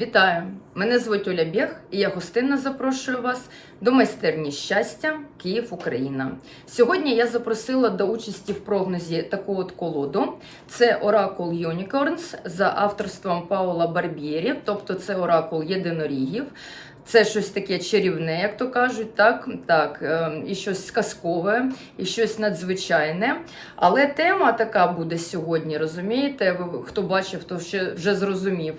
Вітаю! Мене звуть Оля Бєг і я гостинно запрошую вас до майстерні щастя Київ, Україна. Сьогодні я запросила до участі в прогнозі таку от колоду. Це Оракул Unicorns за авторством Паула Барбєрі, тобто це Оракул єдинорігів. Це щось таке чарівне, як то кажуть, так, так, е, і щось казкове, і щось надзвичайне. Але тема така буде сьогодні, розумієте? Ви, хто бачив, то вже зрозумів.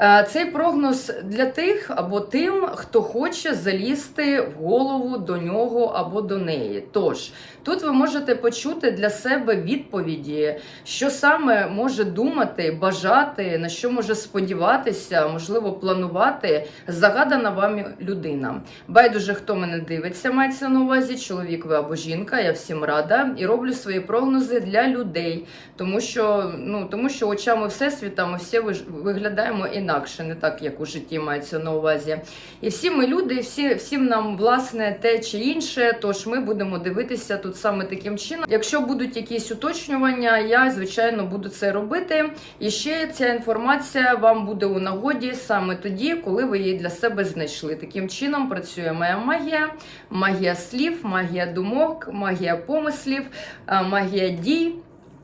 Е, Цей прогноз для тих або тим, хто хоче залізти в голову до нього або до неї. Тож тут ви можете почути для себе відповіді, що саме може думати, бажати, на що може сподіватися, можливо, планувати загадана вами людина. Байдуже, хто мене дивиться, мається на увазі, чоловік ви або жінка. Я всім рада і роблю свої прогнози для людей, тому що ну тому що очами всесвіта ми всі виглядаємо інакше, не так як у житті мається на увазі. І всі ми люди, всі всім нам власне те чи інше. Тож ми будемо дивитися тут саме таким чином. Якщо будуть якісь уточнювання, я звичайно буду це робити. І ще ця інформація вам буде у нагоді саме тоді, коли ви її для себе знайшли. Таким чином працює моя магія, магія слів, магія думок, магія помислів, е, магія дій.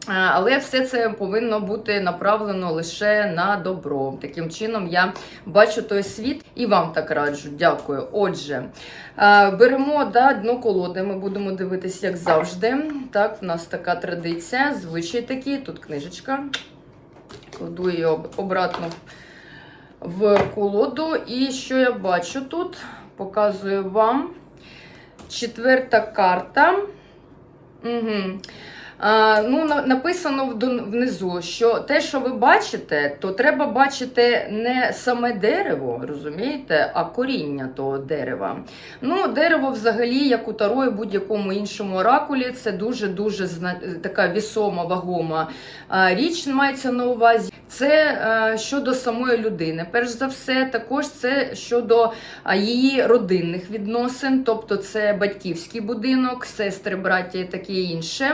Е, Але все це повинно бути направлено лише на добро. Таким чином я бачу той світ і вам так раджу. Дякую. Отже, е, беремо да, дно колоди. Ми будемо дивитися, як завжди. Так, в нас така традиція, звичай такі. Тут книжечка. Кладу її обратно в колоду. І що я бачу тут? Показую вам. Четверта карта. Угу. Ну, написано внизу, що те, що ви бачите, то треба бачити не саме дерево, розумієте, а коріння того дерева. Ну, дерево взагалі, як у Таро і будь-якому іншому оракулі, це дуже-дуже така вісома, вагома річ мається на увазі. Це щодо самої людини. Перш за все, також це щодо її родинних відносин, тобто це батьківський будинок, сестри, браття і таке інше.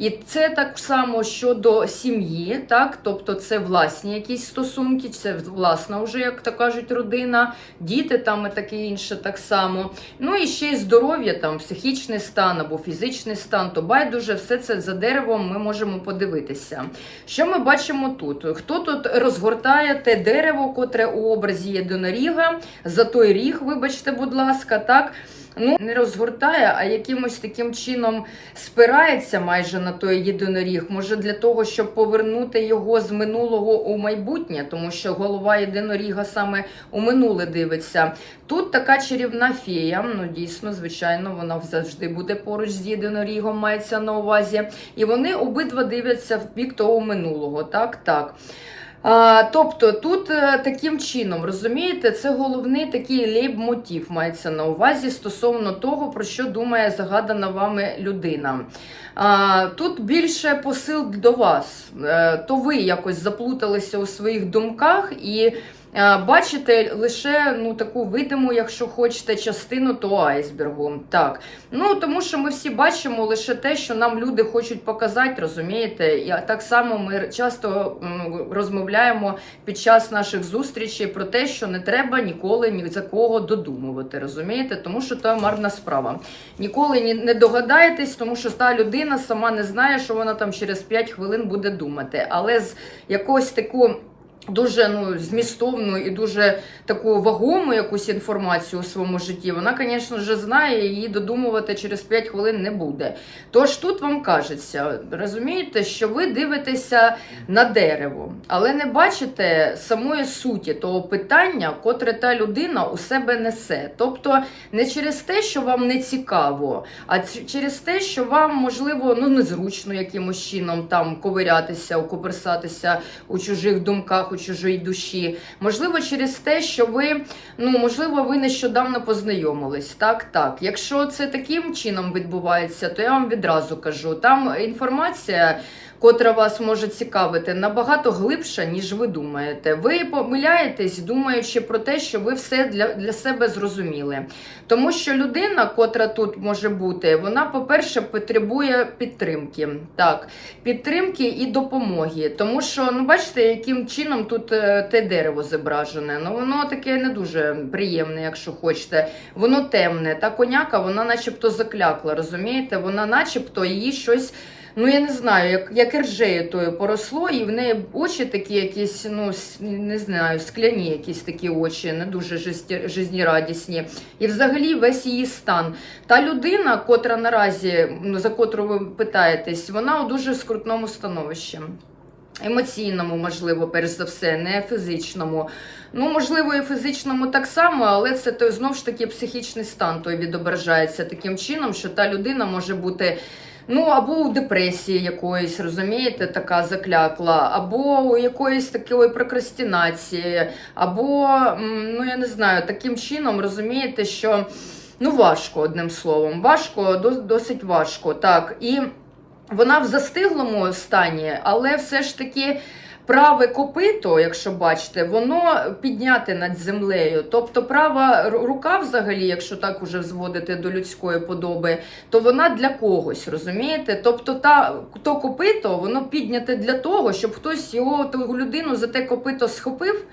І це так само щодо сім'ї, так, тобто це власні якісь стосунки, це власна вже, як то кажуть, родина, діти там і таке інше так само. Ну і ще й здоров'я, там, психічний стан або фізичний стан, то байдуже, все це за деревом ми можемо подивитися. Що ми бачимо тут? Хто тут розгортає те дерево, котре у образі єдиноріга, за той ріг, вибачте, будь ласка, так? Ну, не розгортає, а якимось таким чином спирається майже на той єдиноріг. Може, для того, щоб повернути його з минулого у майбутнє, тому що голова єдиноріга саме у минуле дивиться. Тут така чарівна фея, ну дійсно, звичайно, вона завжди буде поруч з єдинорігом, мається на увазі. І вони обидва дивляться в бік того минулого. Так, так. Тобто тут е, таким чином, розумієте, це головний такий лейб-мотив мається на увазі стосовно того, про що думає загадана вами людина. Тут більше посил до вас. Е, то ви якось заплуталися у своїх думках і. Е, Бачите лише ну таку видиму, якщо хочете, частину того айсбергу. Так. Ну тому що ми всі бачимо лише те, що нам люди хочуть показати, розумієте? І так само ми часто розмовляємо під час наших зустрічей про те, що не треба ніколи ні за кого додумувати, розумієте? Тому що то марна справа. Ніколи ні- не догадаєтесь, тому що та людина сама не знає, що вона там через 5 хвилин буде думати. Але з якогось таку. Дуже ну змістовну і дуже таку вагому якусь інформацію у своєму житті. Вона, звісно ж, знає, її додумувати через 5 хвилин не буде. Тож тут вам кажеться, розумієте, що ви дивитеся на дерево, але не бачите самої суті того питання, котре та людина у себе несе. Тобто не через те, що вам не цікаво, а через те, що вам можливо ну незручно якимось чином там ковирятися, укоперсатися у чужих думках, у чужої душі. Можливо, через те, що ви ну можливо, ви нещодавно познайомились. Так, так. Якщо це таким чином відбувається, то я вам відразу кажу, там інформація котра вас може цікавити, набагато глибша, ніж ви думаєте. Ви помиляєтесь, думаючи про те, що ви все для, для себе зрозуміли. Тому що людина, котра тут може бути, вона, по-перше, потребує підтримки. Так, підтримки і допомоги. Тому що, ну, бачите, яким чином тут е, те дерево зображене. Ну, воно таке не дуже приємне, якщо хочете. Воно темне. Та коняка, вона начебто заклякла, розумієте? Вона начебто її щось. Ну, я не знаю, як, як іржею тою поросло, і в неї очі такі якісь, ну, не знаю, скляні якісь такі очі, не дуже жизнерадісні. І взагалі весь її стан. Та людина, котра наразі, ну, за котру ви питаєтесь, вона у дуже скрутному становищі. Емоційному, можливо, перш за все, не фізичному. Ну, можливо, і фізичному так само, але це той знову ж таки психічний стан той відображається таким чином, що та людина може бути. Ну, або у депресії якоїсь, розумієте, така заклякла, або у якоїсь такої прокрастинації, або, ну я не знаю, таким чином розумієте, що ну важко, одним словом, важко, досить важко. Так. І вона в застиглому стані, але все ж таки. Праве копито, якщо бачите, воно підняте над землею. Тобто права рука, взагалі, якщо так уже зводити до людської подоби, то вона для когось, розумієте? Тобто, та то копито, воно підняте для того, щоб хтось його ту людину за те копито схопив.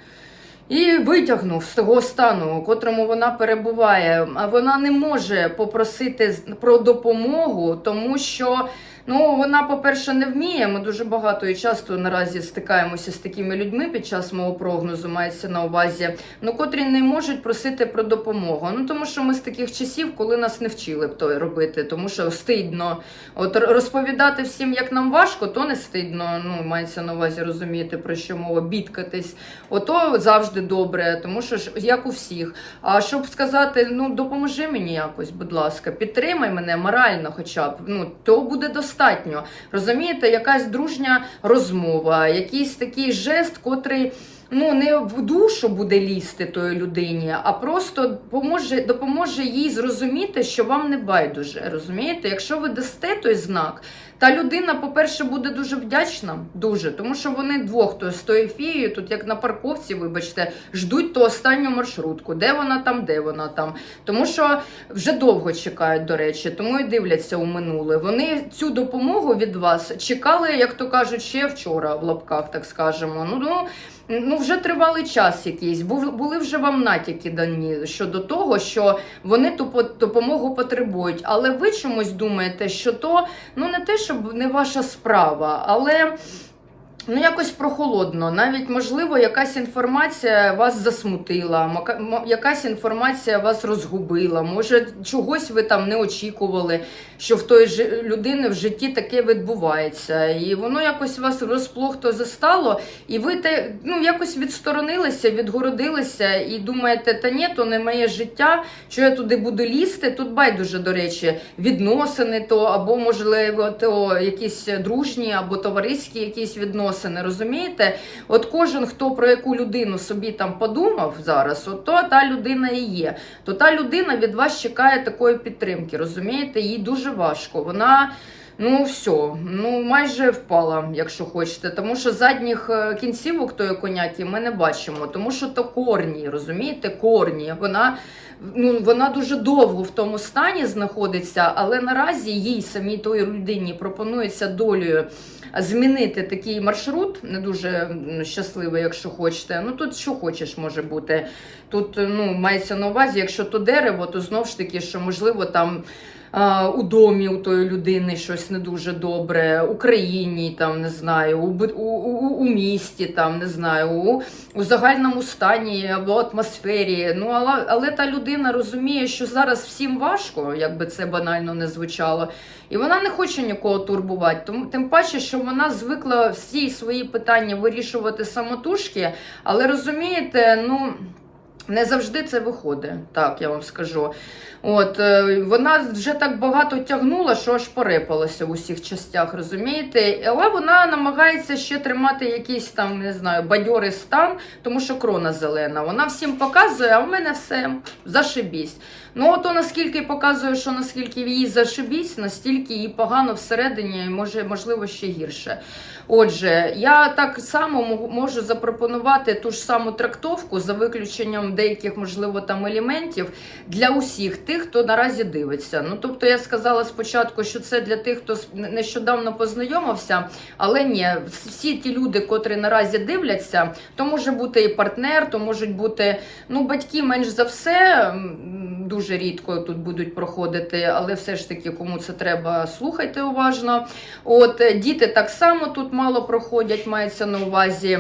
І витягнув з того стану, у котрому вона перебуває. А вона не може попросити про допомогу, тому що ну вона, по-перше, не вміє. Ми дуже багато і часто наразі стикаємося з такими людьми під час мого прогнозу, мається на увазі, ну котрі не можуть просити про допомогу. Ну тому що ми з таких часів, коли нас не вчили б то робити, тому що стидно. От розповідати всім, як нам важко, то не стидно. Ну мається на увазі розуміти про що мова, бідкатись. Ото завжди добре, тому що ж як у всіх. А щоб сказати, ну допоможи мені якось, будь ласка, підтримай мене морально, хоча б ну то буде достатньо. Розумієте, якась дружня розмова, якийсь такий жест, котрий. Ну, не в душу буде лізти тої людині, а просто поможе, допоможе їй зрозуміти, що вам не байдуже. Розумієте? Якщо ви дасте той знак, та людина, по-перше, буде дуже вдячна, дуже, тому що вони двох, то з тою фією, тут як на парковці, вибачте, ждуть ту останню маршрутку. Де вона там, де вона там. Тому що вже довго чекають, до речі, тому і дивляться у минуле. Вони цю допомогу від вас чекали, як то кажуть, ще вчора в лапках, так скажемо. Ну, ну Ну, вже тривалий час якийсь. Був, були вже вам натяки дані щодо того, що вони ту по- допомогу потребують. Але ви чомусь думаєте, що то ну не те, щоб не ваша справа, але. Ну, якось прохолодно. Навіть, можливо, якась інформація вас засмутила, якась інформація вас розгубила. Може, чогось ви там не очікували, що в той же людини в житті таке відбувається. І воно якось вас розплохто застало, і ви те, ну, якось відсторонилися, відгородилися і думаєте, та ні, то не моє життя, що я туди буду лізти. Тут байдуже, до речі, відносини то, або, можливо, то якісь дружні або товариські якісь відносини. Розумієте? От кожен, хто про яку людину собі там подумав зараз, от то та людина і є. То та людина від вас чекає такої підтримки. Розумієте? Їй дуже важко. Вона. Ну, все, ну майже впала, якщо хочете. Тому що задніх е, кінцівок тої коняки ми не бачимо, тому що то корні, розумієте, корні. Вона ну вона дуже довго в тому стані знаходиться, але наразі їй самій тої людині пропонується долею змінити такий маршрут, не дуже щасливий, якщо хочете. Ну тут що хочеш може бути. Тут ну мається на увазі, якщо то дерево, то знов ж таки, що можливо там. А, У домі у тої людини щось не дуже добре, у країні, там не знаю, у, у, у, місті, там не знаю, у, у загальному стані або атмосфері. Ну але, але та людина розуміє, що зараз всім важко, як би це банально не звучало, і вона не хоче нікого турбувати. Тому тим паче, що вона звикла всі свої питання вирішувати самотужки, але розумієте, ну. Не завжди це виходить, так я вам скажу. От е, вона вже так багато тягнула, що аж порепалася в усіх частях, розумієте? Але вона намагається ще тримати якийсь там, не знаю, бадьорий стан, тому що крона зелена. Вона всім показує, а в мене все зашибісь. Ну, ото наскільки показує, що наскільки їй зашибісь, настільки їй погано всередині, і може, можливо, ще гірше. Отже, я так само можу запропонувати ту ж саму трактовку за виключенням деяких, можливо, там елементів для усіх тих, хто наразі дивиться. Ну, тобто, я сказала спочатку, що це для тих, хто нещодавно познайомився, але ні, всі ті люди, котрі наразі дивляться, то може бути і партнер, то можуть бути ну, батьки менш за все. м, Дуже рідко тут будуть проходити, але все ж таки, кому це треба, слухайте уважно. От е, діти так само тут мало проходять, мається на увазі.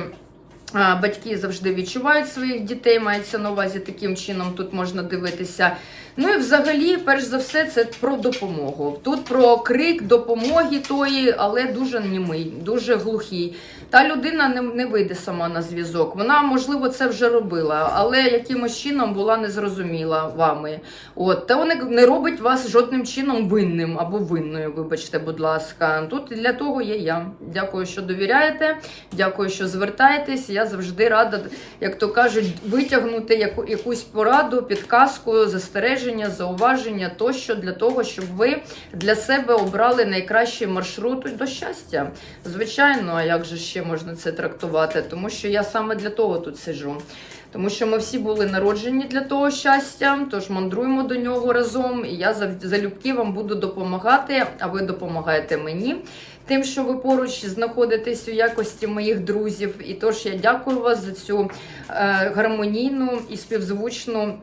Батьки завжди відчувають своїх дітей, мається на увазі таким чином тут можна дивитися. Ну і взагалі, перш за все, це про допомогу. Тут про крик допомоги тої, але дуже німий, дуже глухий. Та людина не, не вийде сама на зв'язок. Вона, можливо, це вже робила, але якимось чином була незрозуміла вами. От, та вони не робить вас жодним чином винним або винною, вибачте, будь ласка. Тут для того є я. Дякую, що довіряєте. Дякую, що звертаєтесь. Я завжди рада, як то кажуть, витягнути яку, якусь пораду, підказку, застереження, зауваження тощо для того, щоб ви для себе обрали найкращий маршрут до щастя. Звичайно, а як же ще можна це трактувати? Тому що я саме для того тут сиджу. Тому що ми всі були народжені для того щастя, тож мандруємо до нього разом. І я залюбки вам буду допомагати, а ви допомагаєте мені. Тим, що ви поруч знаходитесь у якості моїх друзів. І тож я дякую вас за цю е, гармонійну і співзвучну.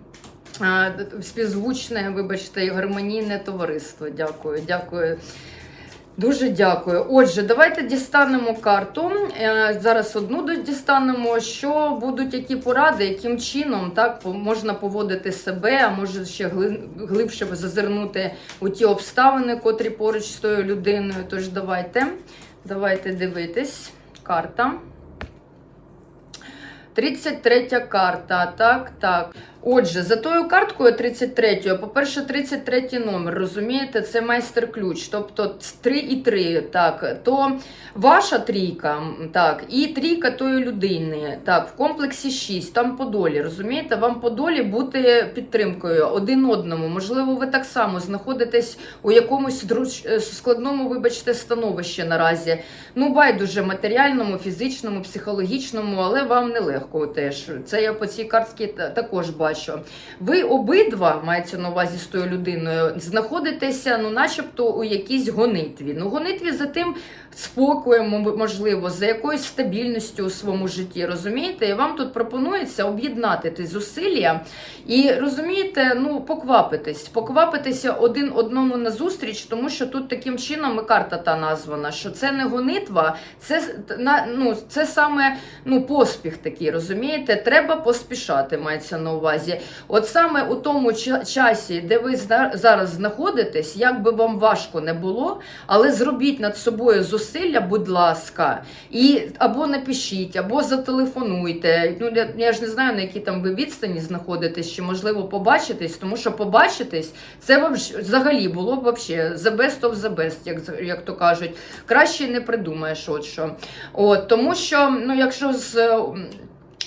Співзвучне, вибачте, і гармонійне товариство. Дякую, дякую. Дуже дякую. Отже, давайте дістанемо карту. Е, Зараз одну дістанемо. Що будуть які поради, яким чином так можна поводити себе, а може ще глибше зазирнути у ті обставини, котрі поруч з тою людиною. Тож давайте, давайте дивитись. Карта. 33 карта. Так, так. Отже, за тою карткою 33, по-перше, 33 номер, розумієте, це майстер-ключ, тобто 3 і 3, так, то ваша трійка, так, і трійка тої людини, так, в комплексі 6, там по долі, розумієте, вам по долі бути підтримкою один одному. Можливо, ви так само знаходитесь у якомусь е, складному, вибачте, становищі наразі. Ну, байдуже матеріальному, фізичному, психологічному, але вам нелегко теж. Це я по цій картці також бачу. Ви обидва, мається на увазі з тою людиною, знаходитеся, ну, начебто, у якійсь гонитві. Ну, гонитві за тим спокоєм, можливо, за якоюсь стабільністю у своєму житті. Розумієте? І вам тут пропонується об'єднати ті зусилля і розумієте, ну, поквапитись, поквапитися один одному назустріч, тому що тут таким чином і карта та названа, що це не гонитва, це, ну, це саме ну, поспіх такий, розумієте? Треба поспішати, мається на увазі. От саме у тому часі, де ви зараз знаходитесь, як би вам важко не було, але зробіть над собою зусилля, будь ласка, і або напишіть, або зателефонуйте. Ну, я, я ж не знаю, на якій там ви відстані знаходитесь, чи можливо побачитесь, тому що побачитись це вообще- взагалі було б вообще the best of the best, як, як то кажуть. Краще не придумаєш, от що. От, тому що, ну, якщо з.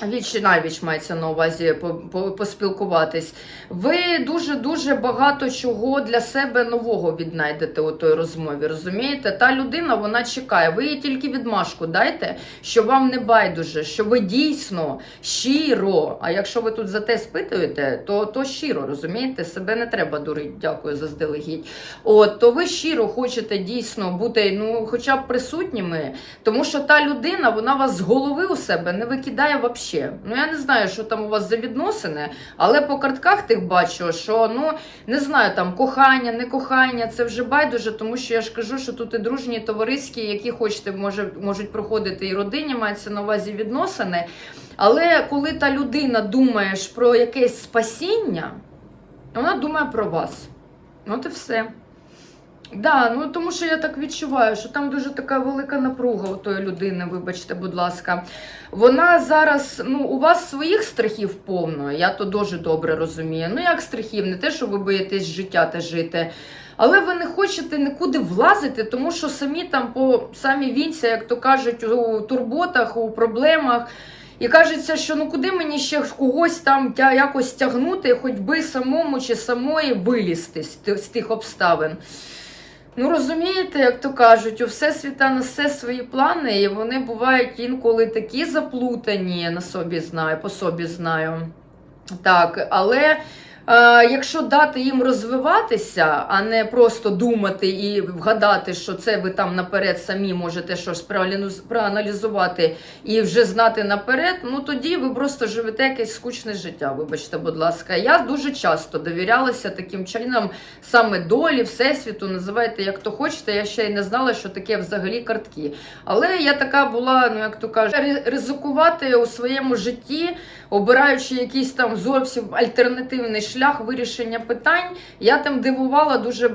Віч навіч мається на увазі по- по- поспілкуватись. Ви дуже-дуже багато чого для себе нового віднайдете у той розмові. Розумієте? Та людина вона чекає. Ви їй тільки відмашку дайте, що вам не байдуже, що ви дійсно щиро. А якщо ви тут за те спитуєте, то, то щиро розумієте, себе не треба дурити. Дякую заздалегідь. От то ви щиро хочете дійсно бути, ну, хоча б присутніми, тому що та людина, вона вас з голови у себе не викидає взагалі. Ну я не знаю, що там у вас за відносини, але по картках тих бачу, що ну не знаю, там кохання, не кохання, це вже байдуже, тому що я ж кажу, що тут і дружні, і товариські, які хочете, може, можуть проходити і родині, мається на увазі відносини. Але коли та людина думає про якесь спасіння, вона думає про вас. От і все. Да, ну тому що я так відчуваю, що там дуже така велика напруга у тої людини, вибачте, будь ласка. Вона зараз, ну, у вас своїх страхів повно, я то дуже добре розумію. Ну, як страхів, не те, що ви боїтесь життя та жити. Але ви не хочете нікуди влазити, тому що самі там по самі вінця, як то кажуть, у турботах, у проблемах. І кажеться, що ну куди мені ще когось там якось тягнути, хоч би самому чи самої вилізти з тих обставин. Ну, розумієте, як то кажуть, у Всесвіта несе свої плани, і вони бувають інколи такі заплутані, на собі знаю, по собі знаю. Так, але якщо дати їм розвиватися, а не просто думати і вгадати, що це ви там наперед самі можете щось проаналіз- проаналізувати і вже знати наперед, ну тоді ви просто живете якесь скучне життя. Вибачте, будь ласка. Я дуже часто довірялася таким чином саме долі, всесвіту, називайте як то хочете. Я ще й не знала, що таке взагалі картки. Але я така була, ну як то кажуть, ризикувати у своєму житті, обираючи якийсь там зовсім альтернативний шлях вирішення питань. Я там дивувала дуже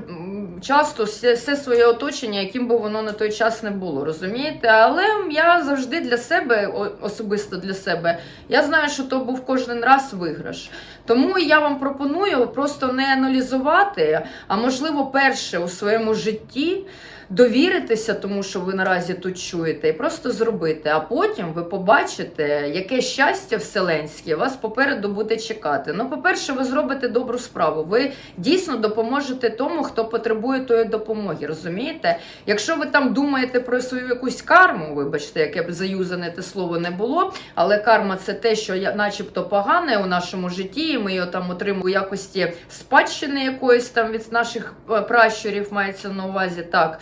часто все, все своє оточення, яким би воно на той час не було, розумієте? Але я завжди для себе, особисто для себе, я знаю, що то був кожен раз виграш. Тому я вам пропоную просто не аналізувати, а можливо, перше у своєму житті довіритися тому, що ви наразі тут чуєте, і просто зробити. А потім ви побачите, яке щастя вселенське вас попереду буде чекати. Ну, по-перше, ви зробите добру справу. Ви дійсно допоможете тому, хто потребує тої допомоги. Розумієте? Якщо ви там думаєте про свою якусь карму, вибачте, яке б заюзане те слово не було, але карма це те, що начебто погане у нашому житті, і ми його там отримуємо у якості спадщини якоїсь там від наших е, пращурів, мається на увазі так.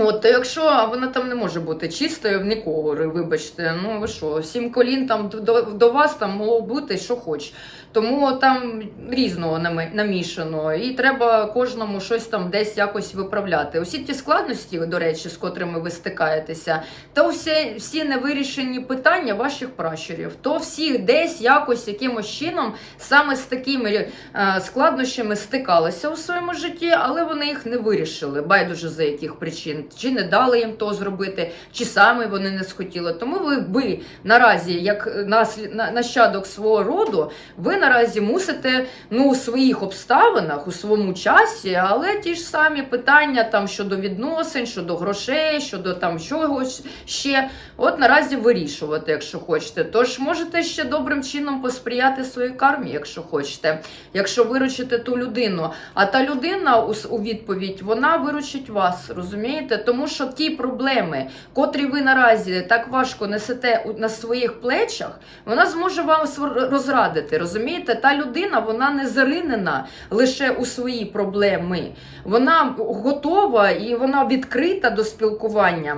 От, то якщо вона там не може бути чистою в нікого, вибачте, ну ви що, сім колін там до, до вас там могло бути що хоч. Тому там різного намішано, і треба кожному щось там десь якось виправляти. Усі ті складності, до речі, з котрими ви стикаєтеся, то всі, всі невирішені питання ваших пращурів, то всі десь якось якимось чином саме з такими е, складнощами стикалися у своєму житті, але вони їх не вирішили. Байдуже за яких причин, чи не дали їм то зробити, чи саме вони не схотіли. Тому ви, ви наразі, як нащадок свого роду, ви наразі мусите ну, у своїх обставинах, у своєму часі, але ті ж самі питання там щодо відносин, щодо грошей, щодо там чогось ще, от наразі вирішувати, якщо хочете. Тож можете ще добрим чином посприяти своїй кармі, якщо хочете, якщо виручите ту людину. А та людина у, відповідь вона виручить вас, розумієте? Тому що ті проблеми, котрі ви наразі так важко несете на своїх плечах, вона зможе вам розрадити. Розумієте, та людина вона не заринена лише у свої проблеми. Вона готова і вона відкрита до спілкування.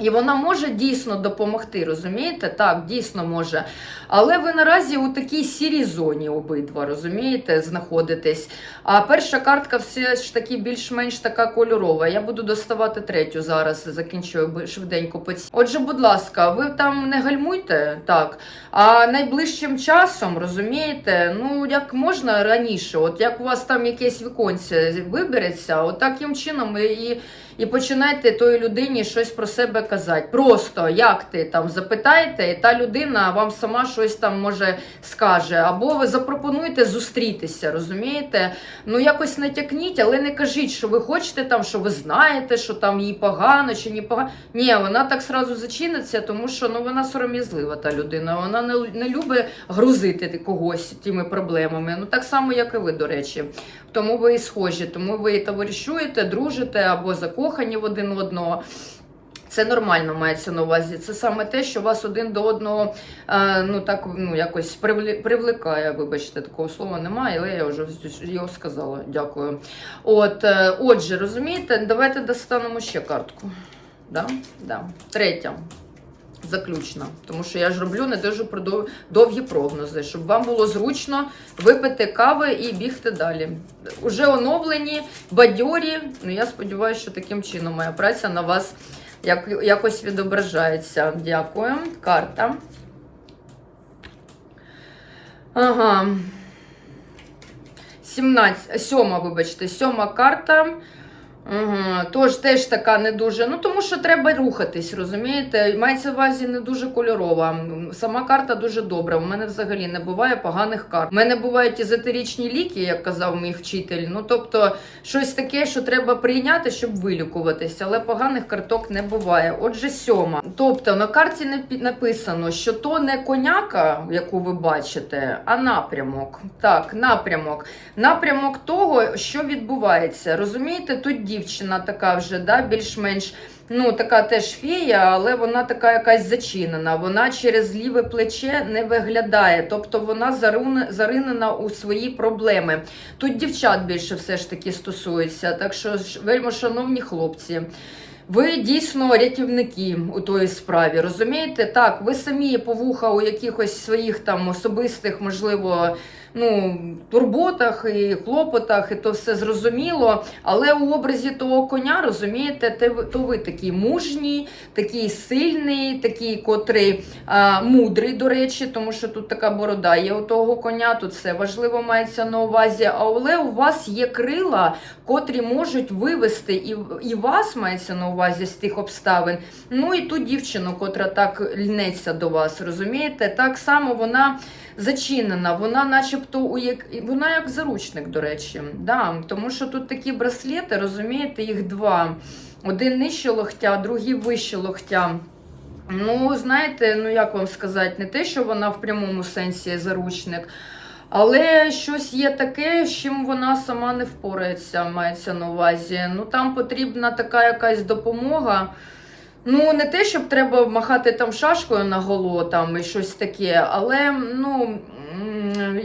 І вона може дійсно допомогти, розумієте? Так, дійсно може. Але ви наразі у такій сірій зоні обидва, розумієте, знаходитесь. А перша картка все ж таки більш-менш така кольорова. Я буду доставати третю зараз, закінчую швиденько по цій. Отже, будь ласка, ви там не гальмуйте, так. А найближчим часом, розумієте, ну як можна раніше, от як у вас там якесь віконце вибереться, от таким чином і, і починайте той людині щось про себе казати. Просто як ти там запитайте, і та людина вам сама щось там може скаже. Або ви запропонуєте зустрітися, розумієте? Ну якось натякніть, але не кажіть, що ви хочете там, що ви знаєте, що там їй погано чи не погано. Ні, вона так сразу зачиниться, тому що ну вона сором'язлива та людина. Вона не, не любить грузити когось тими проблемами. Ну так само, як і ви, до речі. Тому ви і схожі, тому ви і товаришуєте, дружите або закохані в один одного. Це нормально мається на увазі. Це саме те, що вас один до одного е, ну так ну якось привлекає. Вибачте, такого слова немає, але я вже його сказала. Дякую. От, е, отже, розумієте, давайте достанемо ще картку. Да? Да. Третя. Заключна, тому що я ж роблю не дуже довгі прогнози, щоб вам було зручно випити кави і бігти далі. Уже оновлені, бадьорі. Ну я сподіваюся, що таким чином моя праця на вас як, якось відображається. Дякую. Карта. Ага. 17, сьома, вибачте, сьома карта. Угу, тож теж така не дуже. Ну тому що треба рухатись, розумієте? Мається в увазі не дуже кольорова. Сама карта дуже добра. У мене взагалі не буває поганих карт. У мене бувають езотеричні ліки, як казав мій вчитель. Ну тобто, щось таке, що треба прийняти, щоб вилікуватися, але поганих карток не буває. Отже, сьома. Тобто на карті написано, що то не коняка, яку ви бачите, а напрямок. Так, напрямок. Напрямок того, що відбувається. Розумієте, тут дівчина така вже, да, більш-менш. Ну, така теж фея, але вона така якась зачинена. Вона через ліве плече не виглядає, тобто вона заринена у свої проблеми. Тут дівчат більше все ж таки стосується. Так що, вельми шановні хлопці. Ви дійсно рятівники у тої справі, розумієте? Так, ви самі є повуха у якихось своїх там особистих, можливо, ну, турботах і клопотах, і то все зрозуміло. Але у образі того коня, розумієте, то ви такий мужній, такий сильний, такий, котрий а, мудрий, до речі, тому що тут така борода є у того коня, тут все важливо мається на увазі. Але у вас є крила, котрі можуть вивести і, і вас мається на увазі з тих обставин. Ну і ту дівчину, котра так льнеться до вас, розумієте? Так само вона зачинена, вона начебто у як вона як заручник, до речі. Да, тому що тут такі браслети, розумієте, їх два. Один нижче локтя, другий вище локтя. Ну, знаєте, ну як вам сказати, не те, що вона в прямому сенсі заручник, але щось є таке, з чим вона сама не впорається, мається на увазі. Ну там потрібна така якась допомога. Ну, не те, щоб треба махати там шашкою на голо там і щось таке, але ну.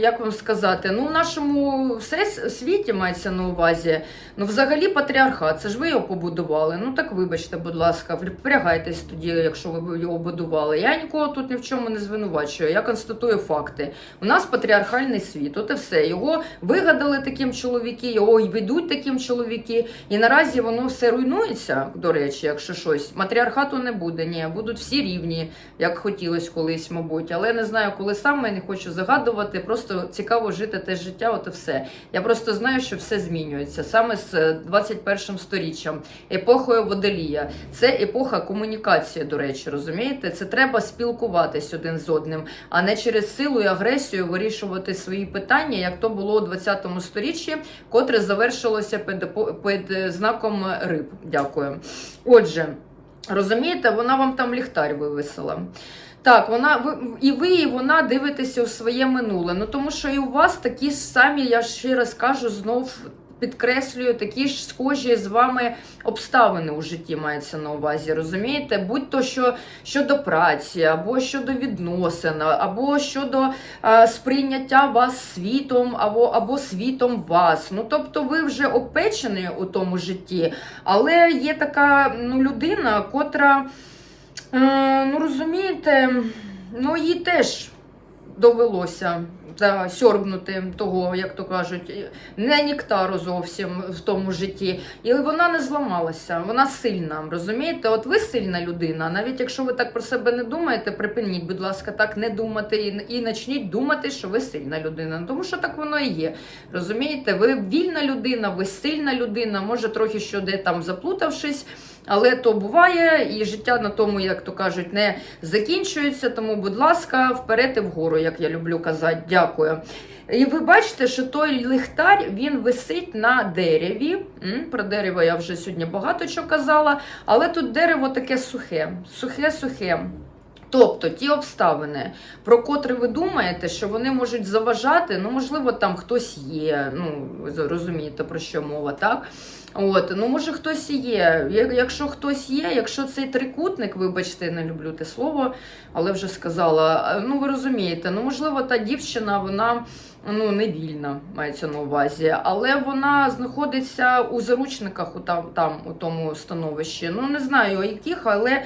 Як вам сказати, ну в нашому всес- світі мається на увазі. Ну, взагалі, патріархат, це ж ви його побудували. Ну так вибачте, будь ласка, впрягайтесь тоді, якщо ви його будували. Я нікого тут ні в чому не звинувачую. Я констатую факти. У нас патріархальний світ, от і все. Його вигадали таким чоловіки, його й ведуть таким чоловіки. І наразі воно все руйнується, до речі, якщо щось. Матріархату не буде, ні, будуть всі рівні, як хотілось колись, мабуть. Але я не знаю, коли саме не хочу загадувати. Просто цікаво жити те життя, от і все. Я просто знаю, що все змінюється саме з е, 21 сторіччям, епохою водолія. Це епоха комунікації, до речі, розумієте? Це треба спілкуватись один з одним, а не через силу і агресію вирішувати свої питання, як то було у 20 сторіччі, котре завершилося під, під е, знаком риб. Дякую. Отже. Розумієте, вона вам там ліхтар вивисила. Так, вона ви і ви, і вона дивитеся у своє минуле. Ну тому що і у вас такі ж самі, я ще раз кажу, знов підкреслюю, такі ж схожі з вами обставини у житті мається на увазі. Розумієте? Будь то що щодо праці, або щодо відносин, або щодо е, сприйняття вас світом, або, або світом вас. Ну тобто, ви вже обпечені у тому житті, але є така ну, людина, котра. Е, ну, розумієте, ну їй теж довелося да, сьорбнути того, як то кажуть, не нектару зовсім в тому житті. І вона не зламалася, вона сильна. Розумієте? От ви сильна людина. Навіть якщо ви так про себе не думаєте, припиніть, будь ласка, так не думати і, і почніть думати, що ви сильна людина. Ну, Тому що так воно і є. Розумієте, ви вільна людина, ви сильна людина, може трохи що де там заплутавшись. Але то буває, і життя на тому, як то кажуть, не закінчується. Тому, будь ласка, вперед і вгору, як я люблю казати. Дякую. І ви бачите, що той ліхтар він висить на дереві. Про дерево я вже сьогодні багато чого казала, але тут дерево таке сухе, сухе-сухе. Тобто ті обставини, про котрі ви думаєте, що вони можуть заважати, ну можливо, там хтось є. Ну розумієте про що мова, так? От, ну може хтось є. Якщо хтось є, якщо цей трикутник, вибачте, не люблю те слово, але вже сказала. Ну ви розумієте, ну можливо, та дівчина, вона ну не вільна, мається на увазі, але вона знаходиться у заручниках у там, там у тому становищі. Ну не знаю яких, але.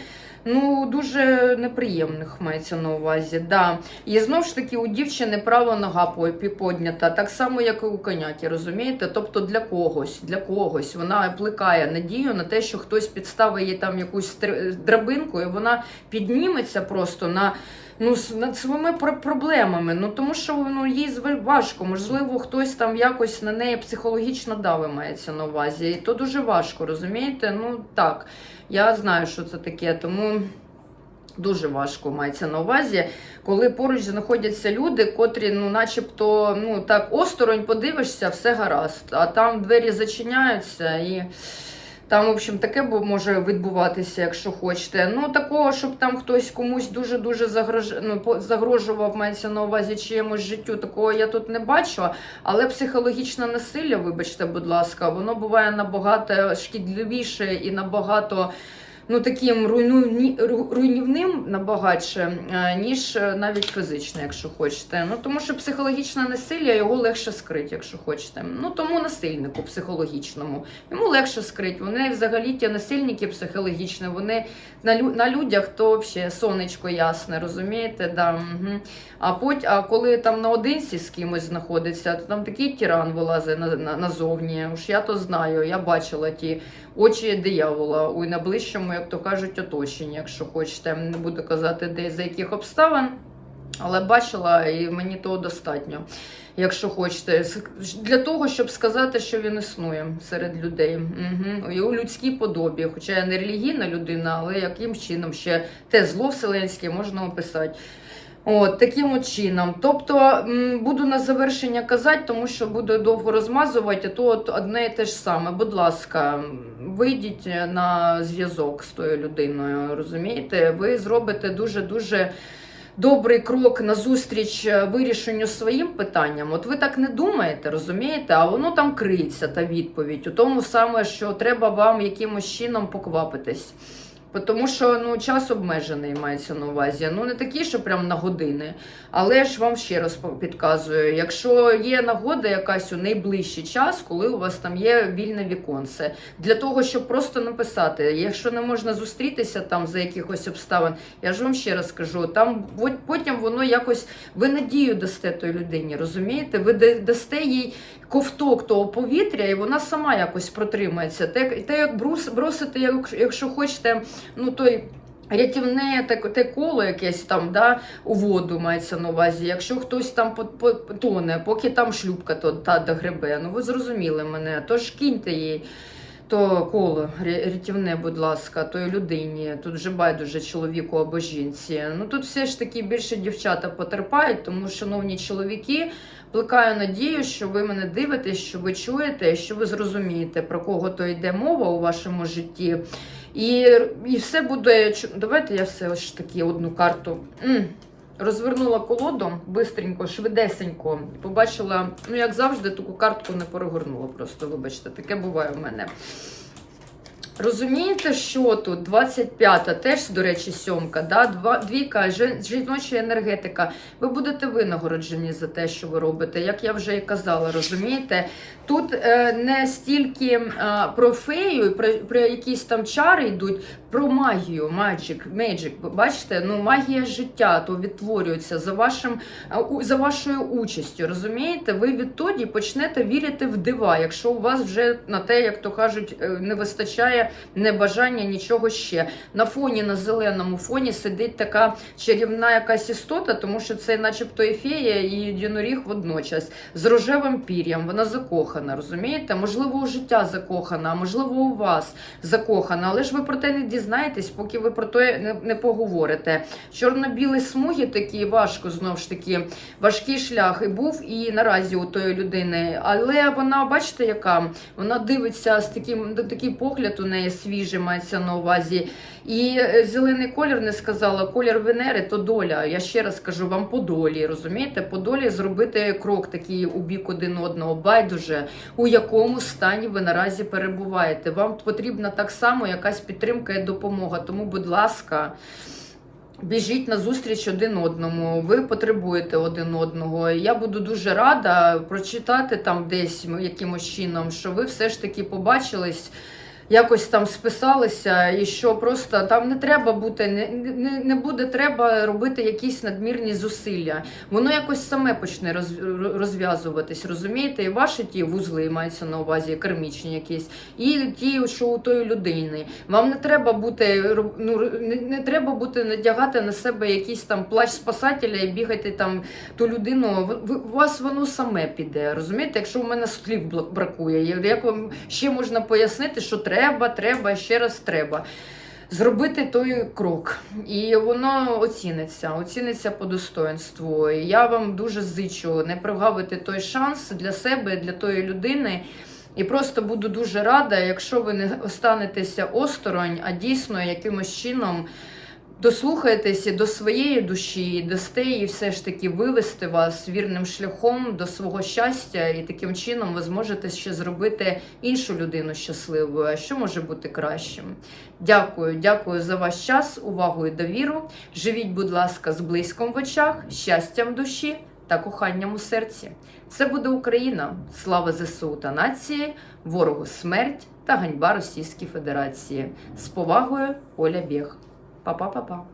Ну, дуже неприємних мається на увазі. Да. І знову ж таки у дівчини права нога піднята, так само, як і у коняки, розумієте? Тобто для когось, для когось вона плекає надію на те, що хтось підставить їй там якусь драбинку, і вона підніметься просто на ну, з- над своїми про- проблемами. Ну тому що ну, їй важко. Можливо, хтось там якось на неї психологічно дави мається на увазі. І то дуже важко, розумієте? Ну так, я знаю, що це таке, тому. Дуже важко мається на увазі, коли поруч знаходяться люди, котрі, ну, начебто, ну так осторонь подивишся, все гаразд. А там двері зачиняються і. Там, в общем, таке може відбуватися, якщо хочете. Ну, такого, щоб там хтось комусь дуже-дуже загрож... ну, загрожував, мається на увазі чиємусь життю, такого я тут не бачу. Але психологічне насилля, вибачте, будь ласка, воно буває набагато шкідливіше і набагато. Ну, таким руйнівним набагатше, е, ніж е, навіть фізичне, якщо хочете. Ну тому що психологічне насилля його легше скрити, якщо хочете. Ну тому насильнику психологічному йому легше скрити. Вони взагалі ті насильники психологічні, вони на, на людях то взагалі сонечко ясне, розумієте? Да, угу. А потім, а коли там наодинці з кимось знаходиться, то там такий тиран вилазить на, на, назовні. Уж я то знаю, я бачила ті очі диявола у найближчому, як то кажуть, оточенні, якщо хочете. Не буду казати, де за яких обставин. Але бачила, і мені того достатньо, якщо хочете, для того, щоб сказати, що він існує серед людей. Угу. І у людській подобі. Хоча я не релігійна людина, але яким чином ще те зло вселенське можна описати. От, таким от чином. Тобто буду на завершення казати, тому що буду довго розмазувати, а то от одне і те ж саме. Будь ласка, вийдіть на зв'язок з тою людиною, розумієте? Ви зробите дуже-дуже добрий крок назустріч вирішенню своїм питанням. От ви так не думаєте, розумієте? А воно там криється та відповідь у тому саме, що треба вам якимось чином поквапитись. Тому що ну, час обмежений мається на увазі. Ну не такий, що прям на години. Але ж вам ще раз підказую: якщо є нагода якась у найближчий час, коли у вас там є вільне віконце, для того, щоб просто написати, якщо не можна зустрітися там за якихось обставин, я ж вам ще раз кажу, там от потім воно якось ви надію дасте той людині, розумієте? Ви да- дасте їй ковток того повітря, і вона сама якось протримається. Те, те як брус, бросити, як- якщо хочете, ну той. Рятівне те, те коло якесь там да, у воду мається на увазі. Якщо хтось там по- по- тоне, поки там шлюпка то, та догребе, ну ви зрозуміли мене, тож киньте їй то коло рятівне, будь ласка, тої людині. Тут вже байдуже чоловіку або жінці. Ну тут все ж таки більше дівчата потерпають, тому, шановні чоловіки, плекаю надію, що ви мене дивитесь, що ви чуєте, що ви зрозумієте, про кого то йде мова у вашому житті. І, і все буде. Давайте я все ж таки одну карту. Розвернула колоду бистренько, швидесенько, побачила, ну як завжди, таку картку не перегорнула. Просто вибачте, таке буває в мене. Розумієте, що тут 25-та, теж, до речі, сьомка, да? Двійка, жіноча енергетика. Ви будете винагороджені за те, що ви робите, як я вже і казала, розумієте? Тут е, не стільки е, про фею, про, про якісь там чари йдуть, про магію, magic, magic, бачите, ну магія життя то відтворюється за вашим е, за вашою участю. Розумієте, ви відтоді почнете вірити в дива, якщо у вас вже на те, як то кажуть, е, не вистачає небажання нічого ще. На фоні, на зеленому фоні сидить така чарівна якась істота, тому що це, начебто, і фея, і єдиноріг водночас з рожевим пір'ям. Вона закохана, розумієте? Можливо, у життя закохана, а можливо, у вас закохана. Але ж ви про те не дізнаєтесь, поки ви про те не поговорите. Чорно-білі смуги такі важко знову ж таки. Важкий шлях і був і наразі у тої людини. Але вона, бачите, яка вона дивиться з таким такий погляд у неї свіжий, мається на увазі. І е, зелений колір не сказала, колір Венери то доля. Я ще раз кажу вам по долі, розумієте? По долі зробити крок такий у бік один одного. Байдуже, у якому стані ви наразі перебуваєте. Вам потрібна так само якась підтримка і допомога. Тому, будь ласка. Біжіть на зустріч один одному, ви потребуєте один одного. Я буду дуже рада прочитати там десь якимось чином, що ви все ж таки побачились якось там списалися, і що просто там не треба бути, не, не, буде треба робити якісь надмірні зусилля. Воно якось саме почне роз, розв'язуватись, розумієте? І ваші ті вузли мається на увазі, кармічні якісь, і ті, що у тої людини. Вам не треба бути ну, не, не треба бути надягати на себе якийсь там плащ спасателя і бігати там ту людину. У вас воно саме піде. Розумієте? Якщо у мене слів бракує, як вам ще можна пояснити, що треба, треба, треба, ще раз треба. Зробити той крок, і воно оціниться, оціниться по достоинству. Я вам дуже зичу не прогавити той шанс для себе, для тої людини. І просто буду дуже рада, якщо ви не останетеся осторонь, а дійсно якимось чином дослухаєтеся до своєї душі, дасте їй все ж таки вивести вас вірним шляхом до свого щастя, і таким чином ви зможете ще зробити іншу людину щасливою. А що може бути кращим? Дякую, дякую за ваш час, увагу і довіру. Живіть, будь ласка, з близьком в очах, щастям душі та коханням у серці. Це буде Україна, слава ЗСУ та нації, ворогу смерть та ганьба Російській Федерації. З повагою, Оля 宝宝宝宝。